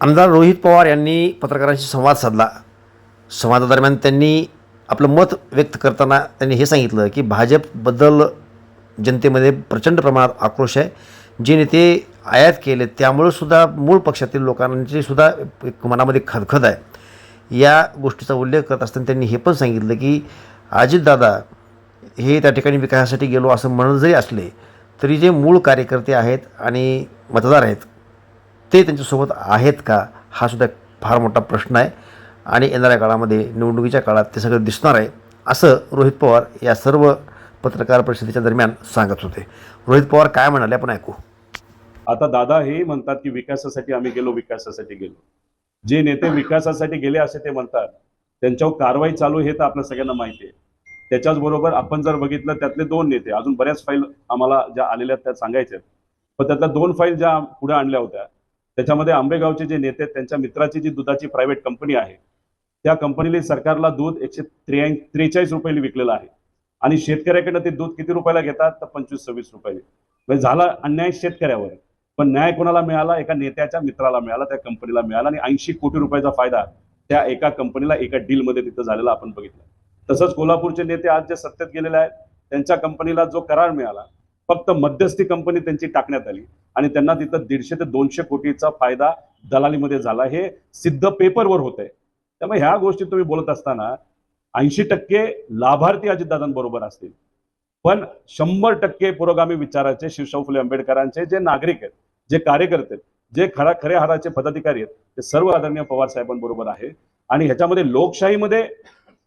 आमदार रोहित पवार यांनी पत्रकारांशी संवाद साधला. संवादादरम्यान त्यांनी आपलं मत व्यक्त करताना त्यांनी हे सांगितलं की भाजपबद्दल जनतेमध्ये प्रचंड प्रमाणात आक्रोश आहे. जे नेते आयात केले त्यामुळं सुद्धा मूळ पक्षातील लोकांची सुद्धा एक मनामध्ये खदखद आहे. या गोष्टीचा उल्लेख करत असताना त्यांनी हे पण सांगितलं की अजितदादा हे त्या ठिकाणी विकासासाठी गेलो असं म्हणत जरी असले तरी जे मूळ कार्यकर्ते आहेत आणि मतदार आहेत ते त्यांच्यासोबत आहेत का? हा सुद्धा एक फार मोठा प्रश्न आहे. आणि येणाऱ्या काळामध्ये निवडणुकीच्या काळात ते सगळं दिसणार आहे असं रोहित पवार या सर्व पत्रकार परिषदेच्या दरम्यान सांगत होते. रोहित पवार काय म्हणाले? आपण ऐकू. आता दादा हे म्हणतात की विकासासाठी आम्ही गेलो विकासासाठी गेलो. जे नेते विकासासाठी गेले असे ते म्हणतात. त्यांच्यावर कारवाई चालू हे तर आपल्या सगळ्यांना माहिती आहे. त्याच्याच बरोबर आपण जर बघितलं त्यातले दोन नेते अजून बऱ्याच फाईल आम्हाला ज्या आलेल्या आहेत त्या सांगायच्या आहेत. पण त्यातल्या दोन फाईल ज्या पुढे आणल्या होत्या त्याच्यामध्ये आंबेगावचे जे नेते त्यांच्या मित्राची जी दुधाची प्रायव्हेट कंपनी आहे त्या कंपनीने सरकारला दूध एकशे त्र्या त्रेचाळीस रुपयाला विकलेलं आहे. आणि शेतकऱ्याकडनं ते दूध किती रुपयाला घेतात? तर पंचवीस सव्वीस रुपयाने म्हणजे झाला अन्याय शेतकऱ्यावर. पण न्याय कोणाला मिळाला? एका नेत्याच्या मित्राला मिळाला त्या कंपनीला मिळाला. आणि ऐंशी कोटी रुपयाचा फायदा त्या एका कंपनीला एका डीलमध्ये तिथं झालेला आपण बघितलं. तसंच कोल्हापूरचे नेते आज जे सत्तेत गेलेले आहेत त्यांच्या कंपनीला जो करार मिळाला फक्त मध्यस्थी कंपनी त्यांची टाकण्यात आली. आणि त्यांना तिथं दीडशे ते दोनशे कोटीचा फायदा दलालीमध्ये झाला. हे सिद्ध पेपरवर होत आहे त्यामुळे ह्या गोष्टी तुम्ही बोलत असताना ऐंशी टक्के लाभार्थी अजितदादांबरोबर असतील. पण शंभर टक्के पुरोगामी विचाराचे शिवशाहू फुले आंबेडकरांचे जे नागरिक आहेत जे कार्यकर्ते आहेत जे खरा खऱ्या हाराचे पदाधिकारी आहेत ते सर्व आदरणीय पवार साहेबांबरोबर आहे. आणि ह्याच्यामध्ये लोकशाहीमध्ये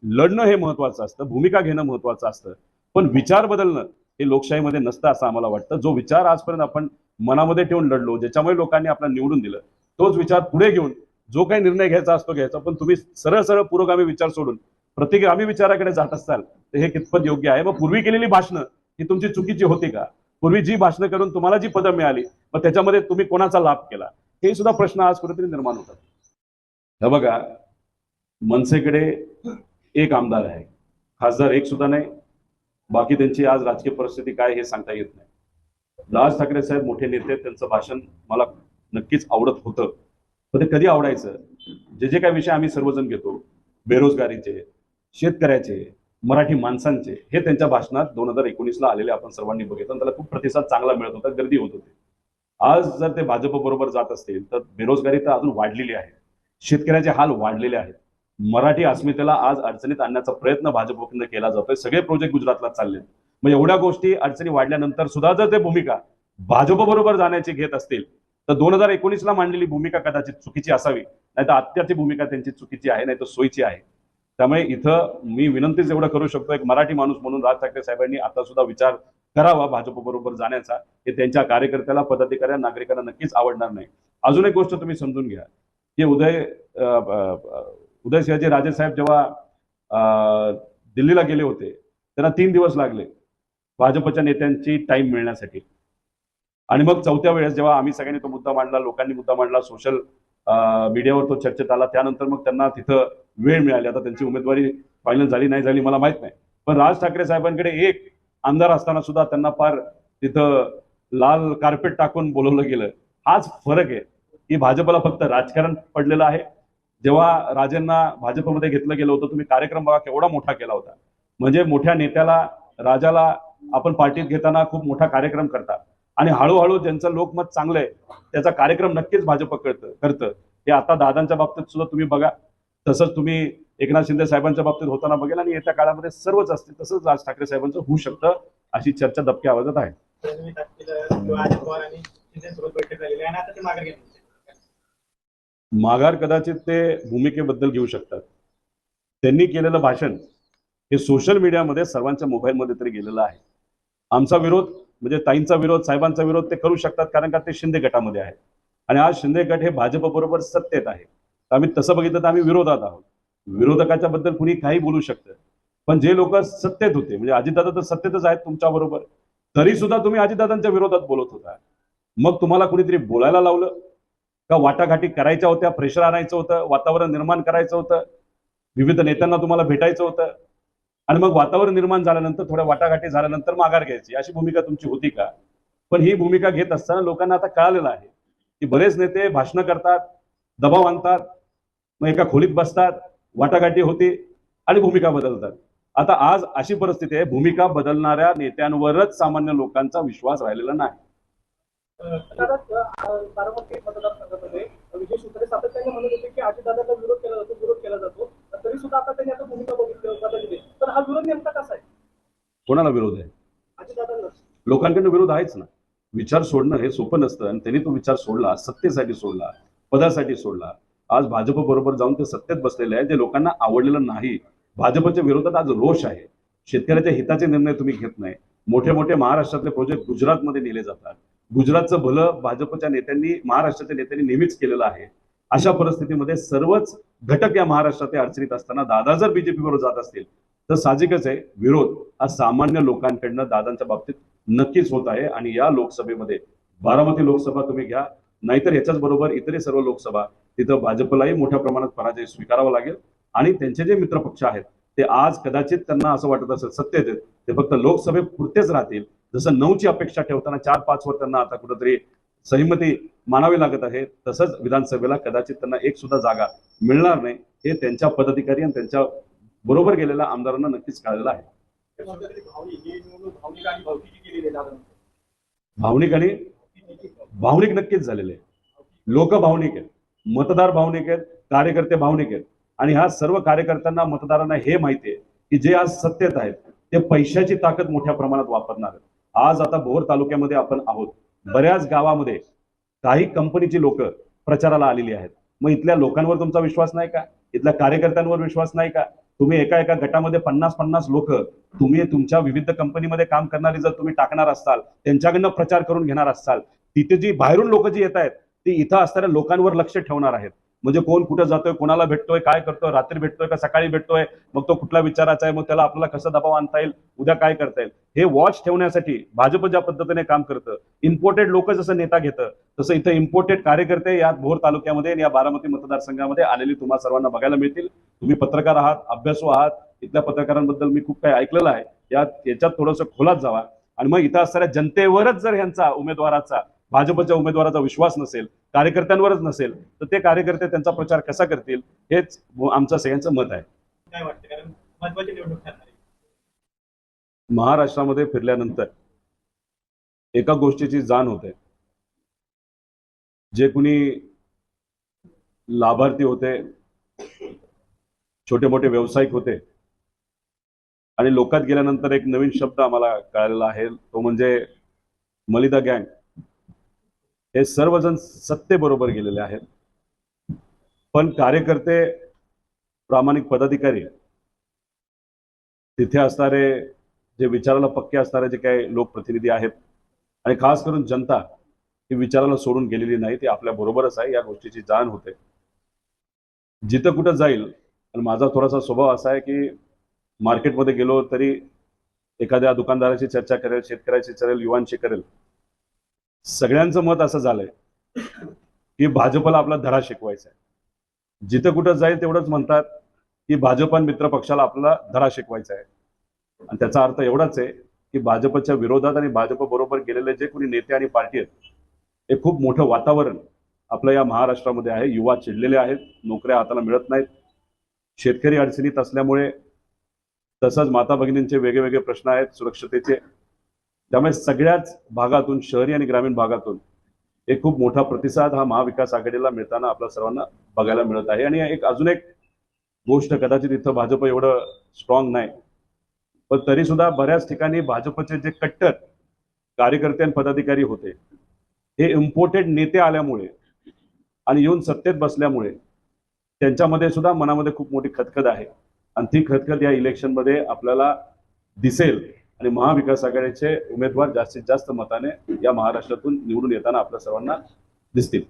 लढणं हे महत्वाचं असतं भूमिका घेणं महत्वाचं असतं. पण विचार बदलणं हे लोकशाहीमध्ये नसतं असं आम्हाला वाटतं. जो विचार आजपर्यंत आपण मनामध्ये ठेवून लढलो ज्याच्यामुळे लोकांनी आपल्याला निवडून दिलं तोच विचार पुढे घेऊन जो काही निर्णय घ्यायचा असतो घ्यायचा पण तुम्ही सरळ सरळ पुरोगामी विचार सोडून प्रतिगामी विचाराकडे जात असाल तर हे कितपत योग्य आहे? मग पूर्वी केलेली भाषणं ही तुमची चुकीची होती का? पूर्वी जी भाषणं करून तुम्हाला जी पदं मिळाली मग त्याच्यामध्ये तुम्ही कोणाचा लाभ केला? हे सुद्धा प्रश्न आज कुठेतरी निर्माण होतात. हे बघा मनसेकडे एक आमदार आहे. खासदार एक सुद्धा नाही बाकी त्यांची आज राजकीय परिस्थिती काय हे सांगता येत नाही. राज ठाकरे साहेब मोठे नेते त्यांचं भाषण मला नक्कीच आवडत होतं. पण ते कधी आवडायचं? जे जे काही विषय आम्ही सर्वजण घेतो बेरोजगारीचे शेतकऱ्याचे मराठी माणसांचे हे त्यांच्या भाषणात दोन हजार एकोणीसला आलेले आपण सर्वांनी बघितलं आणि त्याला खूप प्रतिसाद चांगला मिळत होता गर्दी होत होती. आज जर ते भाजप बरोबर जात असतील तर बेरोजगारी तर अजून वाढलेली आहे. शेतकऱ्याचे हाल वाढलेले आहेत. मराठी अस्मितेला आज अडचणीत आणण्याचा प्रयत्न भाजपकडून केला जातोय. सगळे प्रोजेक्ट गुजरातला चालले मग एवढ्या गोष्टी अडचणी वाढल्यानंतर सुद्धा जर ते भूमिका भाजप बरोबर जाण्याची घेत असतील तर दोन हजार एकोणीसला मांडलेली भूमिका कदाचित चुकीची असावी नाही तर आत्ताची भूमिका त्यांची चुकीची आहे नाही तर सोयीची आहे. त्यामुळे इथं मी विनंतीच एवढं करू शकतो एक मराठी माणूस म्हणून राज ठाकरे साहेबांनी आता सुद्धा विचार करावा भाजप बरोबर जाण्याचा. हे त्यांच्या कार्यकर्त्याला पदाधिकाऱ्या नागरिकांना नक्कीच आवडणार नाही. अजून एक गोष्ट तुम्ही समजून घ्या की उदय उदय सिंहजी राजे साहेब जेव्हा दिल्लीला गेले होते त्यांना तीन दिवस लागले भाजपच्या नेत्यांची टाइम मिळण्यासाठी. आणि मग चौथ्या वेळेस जेव्हा आम्ही सगळ्यांनी तो मुद्दा मांडला लोकांनी मुद्दा मांडला सोशल मीडियावर तो चर्चेत आला त्यानंतर मग त्यांना तिथं वेळ मिळाली. आता त्यांची उमेदवारी फायनल झाली नाही झाली मला माहीत नाही. पण राज ठाकरे साहेबांकडे एक आमदार असताना सुद्धा त्यांना फार तिथं लाल कार्पेट टाकून बोलवलं गेलं. हाच फरक आहे की भाजपला फक्त राजकारण पडलेलं आहे. जेव्हा राजेंना भाजपमध्ये घेतलं गेलं होतं तुम्ही कार्यक्रम बघा केवढा मोठा केला होता. म्हणजे मोठ्या नेत्याला राजाला आपण पार्टीत घेताना खूप मोठा कार्यक्रम करतात. आणि हळूहळू ज्यांचं लोकमत चांगलं आहे त्याचा कार्यक्रम नक्कीच भाजप करतं करतं. हे आता दादांच्या बाबतीत सुद्धा तुम्ही बघा. तसंच तुम्ही एकनाथ शिंदे साहेबांच्या बाबतीत होताना बघेल आणि येत्या काळामध्ये सर्वच असतील तसंच राज ठाकरे साहेबांचं होऊ शकतं अशी चर्चा दबक्या आवाजात आहे. माघार कदाचित ते भूमिकेबद्दल घेऊ शकतात. त्यांनी केलेलं भाषण हे सोशल मीडियामध्ये सर्वांच्या मोबाईलमध्ये तरी गेलेलं आहे. आमचा विरोध म्हणजे ताईंचा विरोध साहेबांचा विरोध ते करू शकतात कारण का ते शिंदे गटामध्ये आहे आणि आज शिंदे गट हे भाजपबरोबर सत्तेत आहे. तर आम्ही तसं बघितलं तर आम्ही विरोधात आहोत. विरोधकाच्या बद्दल कुणी काही बोलू शकतं. पण जे लोक सत्तेत होते म्हणजे अजितदादा तर सत्तेतच आहेत तुमच्या बरोबर. तरी सुद्धा तुम्ही अजितदादांच्या विरोधात बोलत होता. मग तुम्हाला कुणीतरी बोलायला लावलं? का वाटाघाटी करायच्या होत्या प्रेशर आणायचं होतं वातावरण निर्माण करायचं होतं विविध नेत्यांना तुम्हाला भेटायचं होतं. आणि मग वातावरण निर्माण झाल्यानंतर थोड्या वाटाघाटी झाल्यानंतर माघार घ्यायची. अशी भूमिका तुमची होती का? पण ही भूमिका घेत असताना लोकांना आता कळालेलं आहे की बरेच नेते भाषणं करतात दबाव आणतात मग एका खोलीत बसतात वाटाघाटी होती आणि भूमिका बदलतात. आता आज अशी परिस्थिती आहे भूमिका बदलणाऱ्या नेत्यांवरच सामान्य लोकांचा विश्वास राहिलेला नाही. बारामती मतदारसंघामध्ये विजय शिवतरे सातत्याने म्हणत होते की अजितदादांना विरोध केला जातो विरोध केला जातो तरी सुद्धा आता त्यांनी आता भूमिका बघितली बदलली तर हा विरोध नेमका कसा आहे कोणाला विरोध आहे? अजितदादांना लोकांकडनं विरोध आहेच ना. विचार सोडणं हे सोपं नसतं आणि त्यांनी तो विचार सोडला सत्तेसाठी सोडला पदासाठी सोडला. आज भाजप बरोबर जाऊन ते सत्तेत बसलेले आहे जे लोकांना आवडलेलं नाही. भाजपच्या विरोधात आज रोष आहे. शेतकऱ्याच्या हिताचे निर्णय तुम्ही घेत नाही. मोठे मोठे महाराष्ट्रातले प्रोजेक्ट गुजरातमध्ये नेले जातात. गुजरातचं भलं भाजपच्या नेत्यांनी महाराष्ट्राच्या नेत्यांनी नेहमीच केलेलं आहे. अशा परिस्थितीमध्ये सर्वच घटक या महाराष्ट्रात या अडचणीत असताना दादा जर बीजेपी जात असतील तर साहजिकच आहे विरोध हा सामान्य लोकांकडनं दादांच्या बाबतीत नक्कीच होत आहे आणि या लोकसभेमध्ये बारामती लोकसभा तुम्ही घ्या. नाहीतर याच्याच बरोबर इतरही सर्व लोकसभा तिथं भाजपलाही मोठ्या प्रमाणात पराजय स्वीकारावा लागेल. आणि त्यांचे जे मित्रपक्ष आहेत ते आज कदाचित त्यांना असं वाटत असेल सत्तेत ते फक्त लोकसभेपुरतेच राहतील. जसं नऊची अपेक्षा ठेवताना चार पाच वर त्यांना आता कुठंतरी सहमती मानावी लागत आहे तसंच विधानसभेला कदाचित त्यांना एक सुद्धा जागा मिळणार नाही हे त्यांच्या पदाधिकारी आणि त्यांच्या बरोबर गेलेल्या आमदारांना नक्कीच कळलेलं आहे. भावनिक आणि भावनिक नक्कीच झालेले लोक भावनिक आहेत मतदार भावनिक आहेत कार्यकर्ते भावनिक आहेत. आणि ह्या सर्व कार्यकर्त्यांना मतदारांना हे माहिती आहे की जे आज सत्तेत आहेत ते पैशाची ताकद मोठ्या प्रमाणात वापरणार आहेत. आज आता भोर तालुक्यामध्ये आपण आहोत. बऱ्याच गावामध्ये काही कंपनीची लोक प्रचाराला आलेली आहेत. मग इथल्या लोकांवर तुमचा विश्वास नाही का? इथल्या कार्यकर्त्यांवर विश्वास नाही का? तुम्ही एका एका गटामध्ये पन्नास पन्नास लोक तुम्ही तुमच्या विविध कंपनीमध्ये काम करणारी जर तुम्ही टाकणार असाल त्यांच्याकडनं प्रचार करून घेणार असाल तिथे जी बाहेरून लोक जी येत आहेत ती इथं असणाऱ्या लोकांवर लक्ष ठेवणार आहेत. म्हणजे कोण कुठं जातोय कोणाला भेटतोय काय करतोय रात्री भेटतोय का सकाळी भेटतोय मग तो कुठला विचाराचा आहे मग त्याला आपल्याला कसं दबाव आणता येईल उद्या काय करता येईल? हे वॉच ठेवण्यासाठी भाजप ज्या पद्धतीने काम करतं इम्पोर्टेड लोक जसं नेता घेतं तसं इथं इम्पोर्टेड कार्यकर्ते या भोर तालुक्यामध्ये आणि या बारामती मतदारसंघामध्ये आलेली तुम्हाला सर्वांना बघायला मिळतील. तुम्ही पत्रकार आहात अभ्यासू आहात इथल्या पत्रकारांबद्दल मी खूप काही ऐकलेलं आहे. यात याच्यात थोडंसं खोलात जावा. आणि मग इथं असणाऱ्या जनतेवरच जर यांचा उमेदवाराचा भाजपच्या उमेदवाराचा विश्वास नसेल कार्यकर्त्यांवरच नसेल तर ते कार्यकर्ते त्यांचा प्रचार कसा करतील हेच आमचं सगळ्यांचं मत आहे. काय वाटतं? कारण महत्वाची निवडणूक ठरणार आहे. महाराष्ट्रामध्ये फिरल्यानंतर एका गोष्टीची जाण होते. जे कुणी लाभार्थी होते छोटे मोठे व्यावसायिक होते आणि लोकात गेल्यानंतर एक नवीन शब्द आम्हाला कळालेला आहे तो म्हणजे मलिदा गँग. हे सर्वजण सत्तेबरोबर गेलेले आहेत. पण कार्यकर्ते प्रामाणिक पदाधिकारी तिथे असणारे जे विचाराला पक्के असणारे जे काही लोकप्रतिनिधी आहेत आणि खास करून जनता ही विचाराला सोडून गेलेली नाही ती आपल्या बरोबरच आहे या गोष्टीची जाण होते. जिथं कुठं जाईल आणि माझा थोडासा स्वभाव असा आहे की मार्केटमध्ये गेलो तरी एखाद्या दुकानदाराची चर्चा करेल शेतकऱ्याशी करेल युवांशी करेल सगळ्यांचं मत असं झालंय की भाजपला आपला धडा शिकवायचा आहे. जिथं कुठं जाईल तेवढंच म्हणतात की भाजप आणि मित्र पक्षाला आपल्याला धडा शिकवायचा आहे. आणि त्याचा अर्थ एवढाच आहे की भाजपच्या विरोधात आणि भाजप बरोबर गेलेले जे कोणी नेते आणि पार्टी आहेत हे खूप मोठं वातावरण आपलं या महाराष्ट्रामध्ये आहे. युवा चिडलेले आहेत नोकऱ्या हाताला मिळत नाहीत. शेतकरी अडचणीत असल्यामुळे तसंच माता भगिनींचे वेगवेगळे प्रश्न आहेत सुरक्षतेचे त्यामुळे सगळ्याच भागातून शहरी आणि ग्रामीण भागातून एक खूप मोठा प्रतिसाद हा महाविकास आघाडीला मिळताना आपल्या सर्वांना बघायला मिळत आहे. आणि एक अजून एक गोष्ट कदाचित इथं भाजप एवढं स्ट्रॉंग नाही. पण तरी सुद्धा बऱ्याच ठिकाणी भाजपचे जे कट्टर कार्यकर्ते आणि पदाधिकारी होते हे इम्पोर्टेड नेते आल्यामुळे आणि येऊन सत्तेत बसल्यामुळे त्यांच्यामध्ये सुद्धा मनामध्ये खूप मोठी खदखद आहे. आणि ती खदखद या इलेक्शनमध्ये आपल्याला दिसेल. आणि महाविकास आघाडीचे उमेदवार जास्तीत जास्त मताने या महाराष्ट्रातून निवडून येताना आपल्या सर्वांना दिसतील.